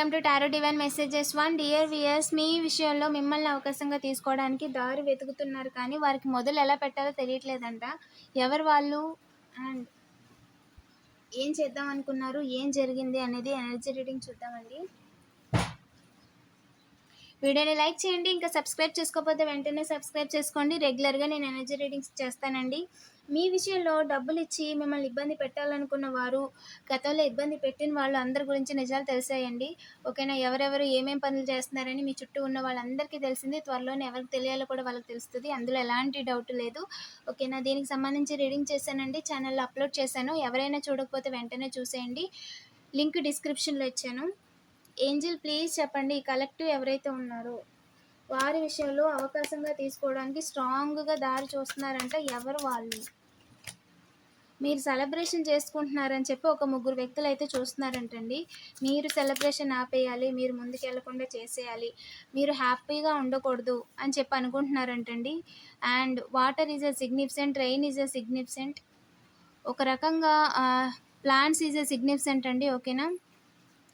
Welcome to tarot divine messages. One dear viewers మీ విషయంలో మిమ్మల్ని అవకాశంగా తీసుకోవడానికి దారి వెతుకుతున్నారు కానీ వారికి మొదలు ఎలా పెట్టాలో తెలియట్లేదంట. ఎవరు వాళ్ళు? అండ్ ఏం చేద్దాం అనుకున్నారు? ఏం జరిగింది అనేది ఎనర్జీ రీడింగ్ చూద్దామండి. వీడియోని లైక్ చేయండి ఇంకా సబ్స్క్రైబ్ చేసుకోకపోతే వెంటనే సబ్స్క్రైబ్ చేసుకోండి. రెగ్యులర్గా నేను ఎనర్జీ రీడింగ్స్ చేస్తానండి. మీ విషయంలో డబ్బులు ఇచ్చి మిమ్మల్ని ఇబ్బంది పెట్టాలనుకున్న వారు గతంలో ఇబ్బంది పెట్టిన వాళ్ళు అందరి గురించి నిజాలు తెలిసాయండి. ఓకేనా? ఎవరెవరు ఏమేం పనులు చేస్తున్నారని మీ చుట్టూ ఉన్న వాళ్ళందరికీ తెలిసింది. త్వరలోనే ఎవరికి తెలియాలో కూడా వాళ్ళకి తెలుస్తుంది. అందులో ఎలాంటి డౌట్ లేదు. ఓకేనా? దీనికి సంబంధించి రీడింగ్ చేశానండి. ఛానల్లో అప్లోడ్ చేశాను. ఎవరైనా చూడకపోతే వెంటనే చూసేయండి. లింక్ డిస్క్రిప్షన్లో ఇచ్చాను. ఏంజిల్ ప్లీజ్ చెప్పండి. కలెక్టివ్ ఎవరైతే ఉన్నారో వారి విషయంలో అవకాశంగా తీసుకోవడానికి స్ట్రాంగ్గా దారి చూస్తున్నారంట ఎవరు వాళ్ళు? మీరు సెలబ్రేషన్ చేసుకుంటున్నారని చెప్పి ఒక ముగ్గురు వ్యక్తులు అయితే చూస్తున్నారంటండి. మీరు సెలబ్రేషన్ ఆపేయాలి మీరు ముందుకు వెళ్ళకుండా చేసేయాలి మీరు హ్యాపీగా ఉండకూడదు అని చెప్పి అనుకుంటున్నారంటండి. And water is a significant rain is a significant ఒక రకంగా ప్లాంట్స్ ఈజ్ ఎ సిగ్నిఫిసెంట్ అండి ఓకేనా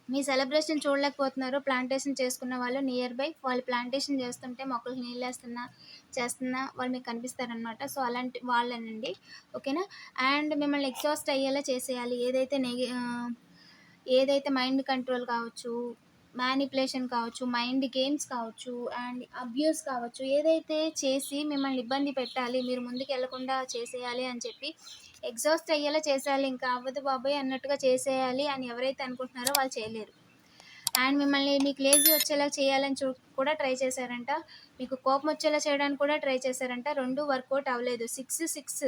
మీ సెలబ్రేషన్ చూడలేకపోతున్నారు ప్లాంటేషన్ చేసుకున్న వాళ్ళు నియర్ బై వాళ్ళు ప్లాంటేషన్ చేస్తుంటే మొక్కలకు నీళ్ళు వేస్తున్నా చేస్తున్న వాళ్ళు మీకు కనిపిస్తారనమాట సో అలాంటి వాళ్ళనండి. ఓకేనా? అండ్ మిమ్మల్ని ఎగ్జాస్ట్ అయ్యేలా చేసేయాలి. ఏదైతే నెగి ఏదైతే మైండ్ కంట్రోల్ కావచ్చు మ్యానిపులేషన్ కావచ్చు మైండ్ గేమ్స్ కావచ్చు అండ్ అబ్యూస్ కావచ్చు ఏదైతే చేసి మిమ్మల్ని ఇబ్బంది పెట్టాలి మీరు ముందుకు వెళ్ళకుండా చేసేయాలి అని చెప్పి ఎగ్జాస్ట్ అయ్యేలా చేసేయాలి. ఇంకా అవ్వదు బాబాయ్ అన్నట్టుగా చేసేయాలి అని ఎవరైతే అనుకుంటున్నారో వాళ్ళు చేయలేరు. అండ్ మిమ్మల్ని మీకు లేజీ వచ్చేలా చేయాలని చూ కూడా ట్రై చేశారంట. మీకు కోపం వచ్చేలా చేయడానికి కూడా ట్రై చేశారంట. రెండు వర్కౌట్ అవ్వలేదు. Six six.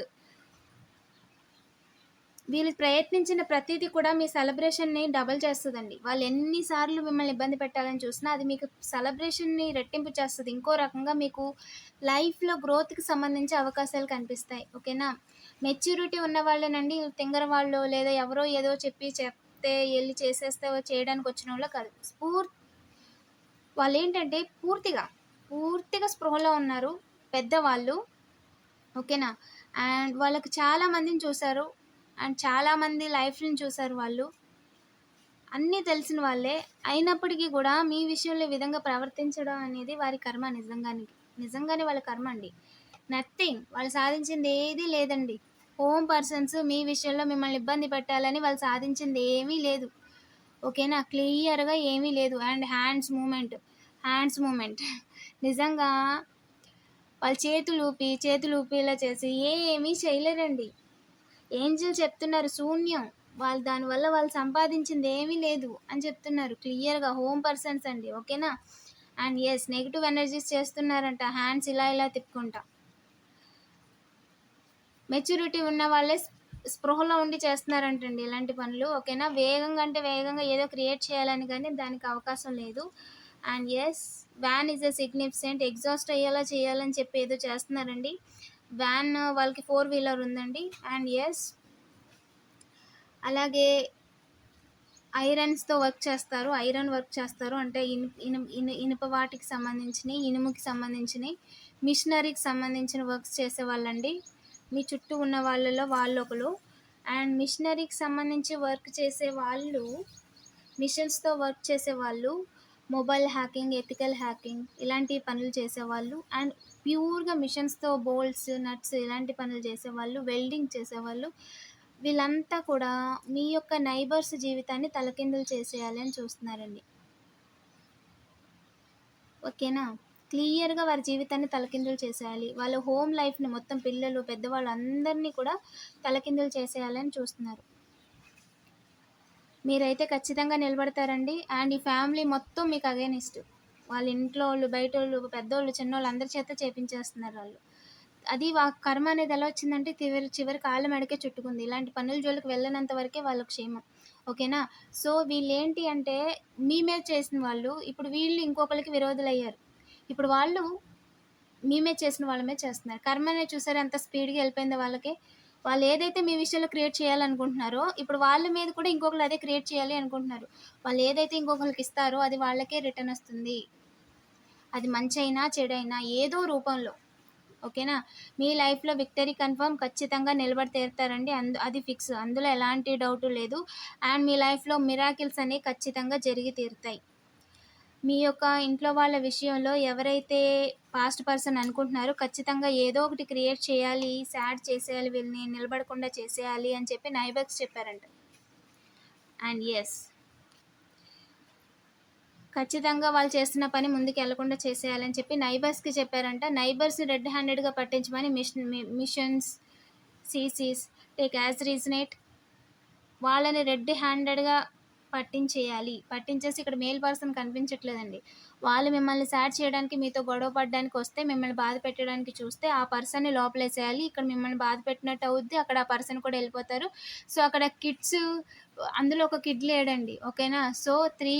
వీళ్ళు ప్రయత్నించిన ప్రతిదీ కూడా మీ సెలబ్రేషన్ని డబల్ చేస్తుందండి. వాళ్ళు ఎన్నిసార్లు మిమ్మల్ని ఇబ్బంది పెట్టాలని చూసినా అది మీకు సెలబ్రేషన్ని రెట్టింపు చేస్తుంది. ఇంకో రకంగా మీకు లైఫ్లో గ్రోత్కి సంబంధించి అవకాశాలు కనిపిస్తాయి. ఓకేనా? మెచ్యూరిటీ ఉన్న వాళ్ళేనండి తింగర వాళ్ళు లేదా ఎవరో ఏదో చెప్పి చెప్తే వెళ్ళి చేసేస్తే చేయడానికి వచ్చిన వాళ్ళు కాదు. స్ఫూర్ వాళ్ళు ఏంటంటే పూర్తిగా పూర్తిగా స్పృహలో ఉన్నారు పెద్దవాళ్ళు. ఓకేనా? అండ్ వాళ్ళకి చాలామందిని చూశారు. అండ్ చాలామంది లైఫ్ని చూశారు వాళ్ళు. అన్నీ తెలిసిన వాళ్ళే. అయినప్పటికీ కూడా మీ విషయంలో ఈ విధంగా ప్రవర్తించడం అనేది వారి కర్మ నిజంగానే నిజంగానే వాళ్ళ కర్మ అండి. నథింగ్. వాళ్ళు సాధించింది ఏదీ లేదండి. హోమ్ పర్సన్స్ మీ విషయంలో మిమ్మల్ని ఇబ్బంది పెట్టాలని వాళ్ళు సాధించింది ఏమీ లేదు. ఓకేనా? క్లియర్గా ఏమీ లేదు. And hands moment. Hands moment. నిజంగా వాళ్ళ చేతులు ఊపి చేతులు ఊపేలా చేసి ఏమీ చేయలేరండి. ఏంజిల్ చెప్తున్నారు శూన్యం. వాళ్ళు దానివల్ల వాళ్ళు సంపాదించింది ఏమీ లేదు అని చెప్తున్నారు. క్లియర్గా హోమ్ పర్సన్స్ అండి. ఓకేనా? అండ్ ఎస్ నెగిటివ్ ఎనర్జీస్ చేస్తున్నారంట. హ్యాండ్స్ ఇలా ఇలా తిప్పుకుంటా. మెచ్యూరిటీ ఉన్న వాళ్ళే స్పృహలో ఉండి చేస్తున్నారంటండి ఇలాంటి పనులు. ఓకేనా? వేగంగా అంటే వేగంగా ఏదో క్రియేట్ చేయాలని కానీ దానికి అవకాశం లేదు. And yes van is a significant exhaust అయ్యేలా చేయాలని చెప్పి ఏదో చేస్తున్నారండి. వ్యాన్ వాళ్ళకి ఫోర్ వీలర్ ఉందండి. అండ్ ఎస్ అలాగే ఐరన్స్తో వర్క్ చేస్తారు. ఐరన్ వర్క్ చేస్తారు. అంటే ఇను ఇను ఇను ఇనుప వాటికి సంబంధించినవి ఇనుముకి సంబంధించినవి మిషనరీకి సంబంధించిన వర్క్స్ చేసేవాళ్ళండి. మీ చుట్టూ ఉన్న వాళ్ళలో వాళ్ళు ఒకరు అండ్ మిషనరీకి సంబంధించి వర్క్ చేసే వాళ్ళు మిషన్స్తో వర్క్ చేసే వాళ్ళు మొబైల్ హ్యాకింగ్ ఎథికల్ హ్యాకింగ్ ఇలాంటి పనులు చేసేవాళ్ళు అండ్ ప్యూర్గా మిషన్స్తో బోల్ట్స్ నట్స్ ఇలాంటి పనులు చేసేవాళ్ళు వెల్డింగ్ చేసేవాళ్ళు వీళ్ళంతా కూడా మీ యొక్క నైబర్స్ జీవితాన్ని తలకిందులు చేసేయాలి అని చూస్తున్నారండి. ఓకేనా? క్లియర్గా వారి జీవితాన్ని తలకిందులు చేసేయాలి. వాళ్ళ హోమ్ లైఫ్ని మొత్తం పిల్లలు పెద్దవాళ్ళు అందరినీ కూడా తలకిందులు చేసేయాలని చూస్తున్నారు. మీరైతే ఖచ్చితంగా నిలబడతారండి. అండ్ ఈ ఫ్యామిలీ మొత్తం మీకు అగేనిస్ట్. వాళ్ళ ఇంట్లో వాళ్ళు బయట వాళ్ళు పెద్దోళ్ళు చిన్నోళ్ళు అందరి చేత చేపించేస్తున్నారు వాళ్ళు. అది వా కర్మ అనేది ఎలా వచ్చిందంటే చివరి చివరి కాళ్ళ మెడకే చుట్టుకుంది. ఇలాంటి పనుల జోలికి వెళ్ళినంత వరకే వాళ్ళ క్షేమం. ఓకేనా? సో వీళ్ళు ఏంటి అంటే మీ మీద చేసిన వాళ్ళు ఇప్పుడు వీళ్ళు ఇంకొకరికి విరోధులయ్యారు. ఇప్పుడు వాళ్ళు మేమే చేసిన వాళ్ళమే చేస్తున్నారు. కర్మనే చూసారు? ఎంత స్పీడ్గా వెళ్ళిపోయిందో వాళ్ళకి. వాళ్ళు ఏదైతే మీ విషయంలో క్రియేట్ చేయాలనుకుంటున్నారో ఇప్పుడు వాళ్ళ మీద కూడా ఇంకొకరు అదే క్రియేట్ చేయాలి అనుకుంటున్నారు. వాళ్ళు ఏదైతే ఇంకొకరికి ఇస్తారో అది వాళ్ళకే రిటర్న్ వస్తుంది. అది మంచి అయినా చెడైనా ఏదో రూపంలో. ఓకేనా? మీ లైఫ్లో విక్టరీ కన్ఫర్మ్ ఖచ్చితంగా నిలబడి తీరుతారండి. అందు అది ఫిక్స్ అందులో ఎలాంటి డౌట్ లేదు. అండ్ మీ లైఫ్లో మిరాకిల్స్ అనేవి ఖచ్చితంగా జరిగి తీరుతాయి. మీ యొక్క ఇంట్లో వాళ్ళ విషయంలో ఎవరైతే పాస్ట్ పర్సన్ అనుకుంటున్నారో ఖచ్చితంగా ఏదో ఒకటి క్రియేట్ చేయాలి సాడ్ చేసేయాలి వీళ్ళని నిలబడకుండా చేసేయాలి అని చెప్పి నైబర్స్ చెప్పారంట. అండ్ ఎస్ ఖచ్చితంగా వాళ్ళు చేస్తున్న పని ముందుకు వెళ్ళకుండా చేసేయాలని చెప్పి నైబర్స్కి చెప్పారంట. నైబర్స్ రెడ్ హ్యాండెడ్గా పట్టించమని మిషన్ మిషన్స్ సీసీస్ టేక్ యాజ్ రీజనేట్ వాళ్ళని రెడ్ హ్యాండెడ్గా పట్టించేయాలి. పట్టించేసి ఇక్కడ మేల్ పర్సన్ కనిపించట్లేదండి. వాళ్ళు మిమ్మల్ని సాడ్ చేయడానికి మీతో గొడవ పడడానికి వస్తే మిమ్మల్ని బాధ పెట్టడానికి చూస్తే ఆ పర్సన్ని లోపలేసేయాలి. ఇక్కడ మిమ్మల్ని బాధ పెట్టినట్టు అవుద్ది అక్కడ ఆ పర్సన్ కూడా వెళ్ళిపోతారు. సో అక్కడ కిడ్స్ అందులో ఒక కిడ్ లేడండి. ఓకేనా? So three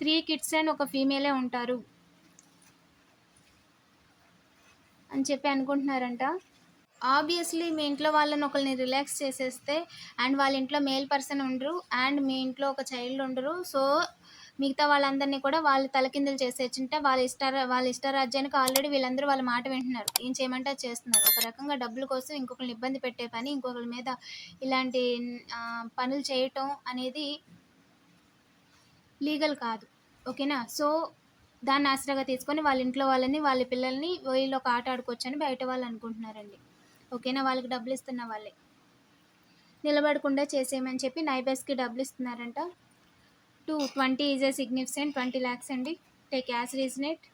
three kids and ఒక ఫీమేలే ఉంటారు. అని చెప్పి అనుకుంటున్నారంట. ఆబ్వియస్లీ మీ ఇంట్లో వాళ్ళని ఒకరిని రిలాక్స్ చేసేస్తే అండ్ వాళ్ళ ఇంట్లో మేల్ పర్సన్ ఉండరు అండ్ మీ ఇంట్లో ఒక చైల్డ్ ఉండరు. సో మిగతా వాళ్ళందరినీ కూడా వాళ్ళు తలకిందులు చేసేచ్చుంటే వాళ్ళ ఇష్ట వాళ్ళ ఇష్టరాజ్యానికి ఆల్రెడీ వీళ్ళందరూ వాళ్ళ మాట వింటున్నారు. ఏం చేయమంటే చేస్తున్నారు. ఒక రకంగా డబ్బుల కోసం ఇంకొకరిని ఇబ్బంది పెట్టే పని ఇంకొకరి మీద ఇలాంటి పనులు చేయటం అనేది లీగల్ కాదు. ఓకేనా? సో దాన్ని ఆసరాగా తీసుకొని వాళ్ళ ఇంట్లో వాళ్ళని వాళ్ళ పిల్లల్ని వీళ్ళు ఒక ఆట ఆడుకోవచ్చని బయట వాళ్ళు అనుకుంటున్నారండి. ఓకేనా? వాళ్ళకి డబ్బులు ఇస్తున్న వాళ్ళే. నిలబడకుండా చేసేయమని చెప్పి నైబర్స్కి డబ్బులు ఇస్తున్నారంట two twenty is a significant twenty lakhs అండి. Take as resonate.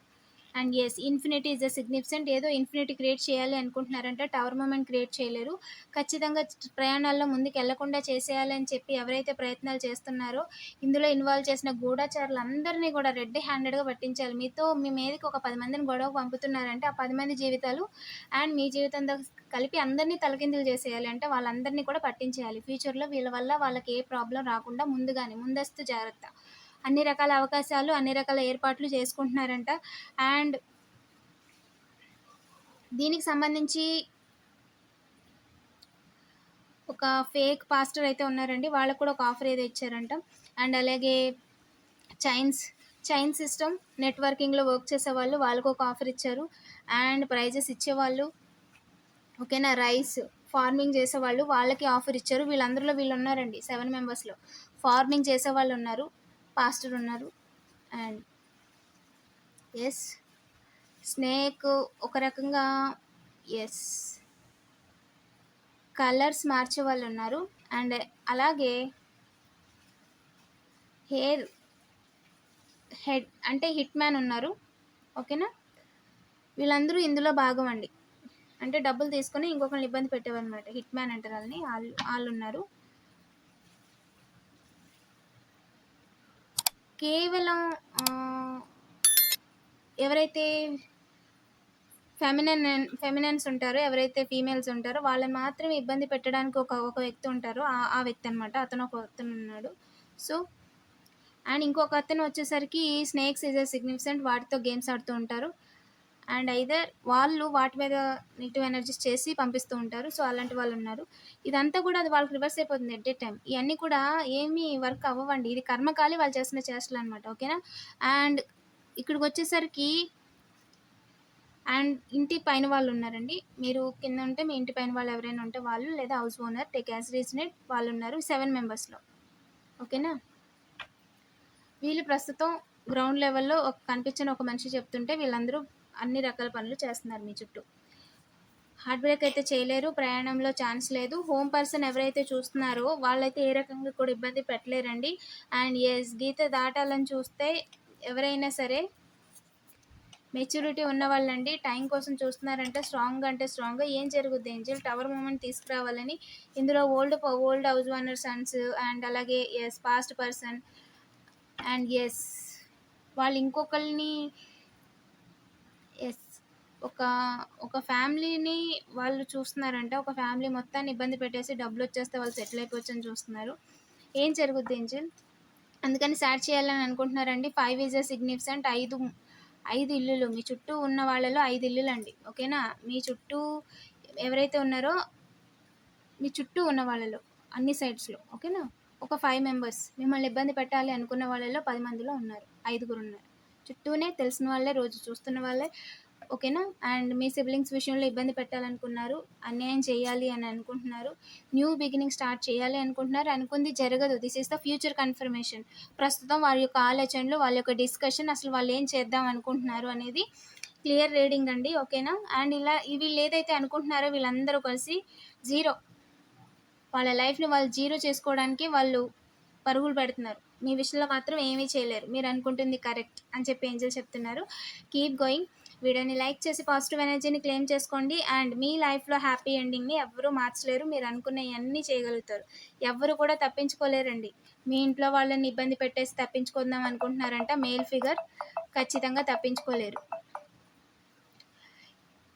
And yes infinity is a significant ఏదో ఇన్ఫినిటీ క్రియేట్ చేయాలి అనుకుంటున్నారంటే టవర్ మూమెంట్ క్రియేట్ చేయలేరు. ఖచ్చితంగా ప్రయాణాల్లో ముందుకు వెళ్ళకుండా చేసేయాలని చెప్పి ఎవరైతే ప్రయత్నాలు చేస్తున్నారో ఇందులో ఇన్వాల్వ్ చేసిన గూఢచారులు అందరినీ కూడా రెడ్ హ్యాండెడ్గా పట్టించాలి. మీతో మీ మీదకి ఒక పది మందిని గొడవ పంపుతున్నారంటే ఆ పది మంది జీవితాలు అండ్ మీ జీవితంతో కలిపి అందరినీ తలకిందులు చేసేయాలి అంటే వాళ్ళందరినీ కూడా పట్టించేయాలి. ఫ్యూచర్లో వీళ్ళ వల్ల వాళ్ళకి ఏ ప్రాబ్లం రాకుండా ముందుగానే ముందస్తు జాగ్రత్త. అన్ని రకాల అవకాశాలు అన్ని రకాల ఏర్పాట్లు చేసుకుంటున్నారంట. అండ్ దీనికి సంబంధించి ఒక ఫేక్ పాస్టర్ అయితే ఉన్నారండి. వాళ్ళకు కూడా ఒక ఆఫర్ ఏదో ఇచ్చారంట. అండ్ అలాగే చైన్స్ చైన్ సిస్టమ్ నెట్వర్కింగ్లో వర్క్ చేసే వాళ్ళు వాళ్ళకు ఒక ఆఫర్ ఇచ్చారు. అండ్ ప్రైజెస్ ఇచ్చేవాళ్ళు ఓకేనా రైస్ ఫార్మింగ్ చేసేవాళ్ళు వాళ్ళకి ఆఫర్ ఇచ్చారు. వీళ్ళందరిలో వీళ్ళు ఉన్నారండి సెవెన్ మెంబర్స్లో. ఫార్మింగ్ చేసే వాళ్ళు ఉన్నారు. పాస్టర్ ఉన్నారు. అండ్ ఎస్ స్నేక్ ఒక రకంగా ఎస్ కలర్స్ మార్చే వాళ్ళు ఉన్నారు. అండ్ అలాగే హెయిర్ హెడ్ అంటే హిట్ మ్యాన్ ఉన్నారు. ఓకేనా? వీళ్ళందరూ ఇందులో భాగం అండి. అంటే డబ్బులు తీసుకొని ఇంకొకరిని ఇబ్బంది పెట్టేవారనమాట హిట్ మ్యాన్ అంటారు వాళ్ళని. వాళ్ళు వాళ్ళు ఉన్నారు. కేవలం ఎవరైతే ఫెమినన్ ఫెమినన్స్ ఉంటారో ఎవరైతే ఫీమేల్స్ ఉంటారో వాళ్ళని మాత్రమే ఇబ్బంది పెట్టడానికి ఒక ఒక వ్యక్తి ఉంటారు. ఆ- వ్యక్తి అనమాట అతను ఒక అతను ఉన్నాడు. సో అండ్ ఇంకొక అతను వచ్చేసరికి స్నేక్స్ ఇస్ అ సిగ్నిఫికెంట్ వాటితో గేమ్స్ ఆడుతూ ఉంటారు. అండ్ ఐదర్ వాళ్ళు వాటి మీద నెగిటివ్ ఎనర్జీస్ చేసి పంపిస్తూ ఉంటారు. సో అలాంటి వాళ్ళు ఉన్నారు. ఇదంతా కూడా అది వాళ్ళకి రివర్స్ అయిపోతుంది ఎట్ ఏ టైం ఇవన్నీ కూడా ఏమీ వర్క్ అవ్వండి ఇది కర్మకాలి వాళ్ళు చేస్తున్న చేష్టలు అనమాట ఓకేనా? అండ్ ఇక్కడికి వచ్చేసరికి అండ్ ఇంటి పైన వాళ్ళు ఉన్నారండి. మీరు కింద ఉంటే మీ ఇంటి పైన వాళ్ళు ఎవరైనా ఉంటే వాళ్ళు లేదా house owner take as resonate వాళ్ళు ఉన్నారు సెవెన్ మెంబర్స్లో ఓకేనా? వీళ్ళు ప్రస్తుతం గ్రౌండ్ లెవెల్లో ఒక కనిపించిన ఒక మనిషి చెప్తుంటే వీళ్ళందరూ అన్ని రకాల పనులు చేస్తున్నారు మీ చుట్టూ. హార్ట్ బ్రేక్ అయితే చేయలేరు ప్రయాణంలో ఛాన్స్ లేదు. హోమ్ పర్సన్ ఎవరైతే చూస్తున్నారో వాళ్ళైతే ఏ రకంగా కూడా ఇబ్బంది పెట్టలేరండి. అండ్ ఎస్ గీత దాటాలని చూస్తే ఎవరైనా సరే మెచ్యూరిటీ ఉన్న వాళ్ళండి. టైం కోసం చూస్తున్నారంటే స్ట్రాంగ్ అంటే స్ట్రాంగ్ ఏం జరుగుద్ది? ఏంజిల్ టవర్ మూమెంట్ తీసుకురావాలని ఇందులో old old house owner sons and అలాగే yes past person and yes. వాళ్ళు ఇంకొకరిని ఒక ఒక ఫ్యామిలీని వాళ్ళు చూస్తున్నారంటే ఒక ఫ్యామిలీ మొత్తాన్ని ఇబ్బంది పెట్టేసి డబ్బులు వచ్చేస్తే వాళ్ళు సెటిల్ అయిపోవచ్చు అని చూస్తున్నారు. ఏం జరుగుద్ది ఏంజిల్? అందుకని స్టార్ట్ చేయాలని అనుకుంటున్నారండి. ఫైవ్ ఈజ్ ఎ సిగ్నిఫికెంట్ ఐదు ఐదు ఇల్లులు. మీ చుట్టూ ఉన్న వాళ్ళలో ఐదు ఇల్లులు అండి ఓకేనా? మీ చుట్టూ ఎవరైతే ఉన్నారో మీ చుట్టూ ఉన్న వాళ్ళలో అన్ని సైడ్స్లో. ఓకేనా? ఒక ఫైవ్ మెంబర్స్ మిమ్మల్ని ఇబ్బంది పెట్టాలి అనుకున్న వాళ్ళలో పది మందిలో ఉన్నారు. ఐదుగురు ఉన్నారు. చుట్టూనే తెలిసిన వాళ్ళే రోజు చూస్తున్న వాళ్ళే. ఓకేనా? అండ్ మీ సిబ్లింగ్స్ విషయంలో ఇబ్బంది పెట్టాలనుకున్నారు అన్యాయం చేయాలి అని అనుకుంటున్నారు న్యూ బిగినింగ్ స్టార్ట్ చేయాలి అనుకుంటున్నారు అనుకుంది జరగదు. This is the future confirmation ప్రస్తుతం వారి యొక్క ఆలోచనలు వాళ్ళ యొక్క డిస్కషన్ అసలు వాళ్ళు ఏం చేద్దాం అనుకుంటున్నారు అనేది క్లియర్ రీడింగ్ అండి. ఓకేనా? అండ్ ఇలా వీళ్ళు ఏదైతే అనుకుంటున్నారో వీళ్ళందరూ కలిసి జీరో. వాళ్ళ లైఫ్ని వాళ్ళు జీరో చేసుకోవడానికి వాళ్ళు పరుగులు పెడుతున్నారు. మీ విషయంలో మాత్రం ఏమీ చేయలేరు. మీరు అనుకుంటుంది కరెక్ట్ అని చెప్పి ఏంజల్ చెప్తున్నారు. కీప్ గోయింగ్ వీడియోని లైక్ చేసి పాజిటివ్ ఎనర్జీని క్లెయిమ్ చేసుకోండి. అండ్ మీ లైఫ్లో హ్యాపీ ఎండింగ్ని ఎవరూ మార్చలేరు. మీరు అనుకున్నవన్నీ చేయగలుగుతారు. ఎవ్వరు కూడా తప్పించుకోలేరండి. మీ ఇంట్లో వాళ్ళని ఇబ్బంది పెట్టేసి తప్పించుకుందాం అనుకుంటున్నారంట మేల్ ఫిగర్ ఖచ్చితంగా తప్పించుకోలేరు.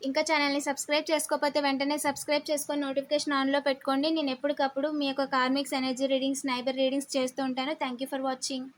ఇంకా ఛానల్ని సబ్స్క్రైబ్ చేసుకోకపోతే వెంటనే సబ్స్క్రైబ్ చేసుకొని నోటిఫికేషన్ ఆన్లో పెట్టుకోండి. నేను ఎప్పటికప్పుడు మీ యొక్క karmics energy readings neighbour readings చేస్తూ ఉంటాను. Thank you for watching.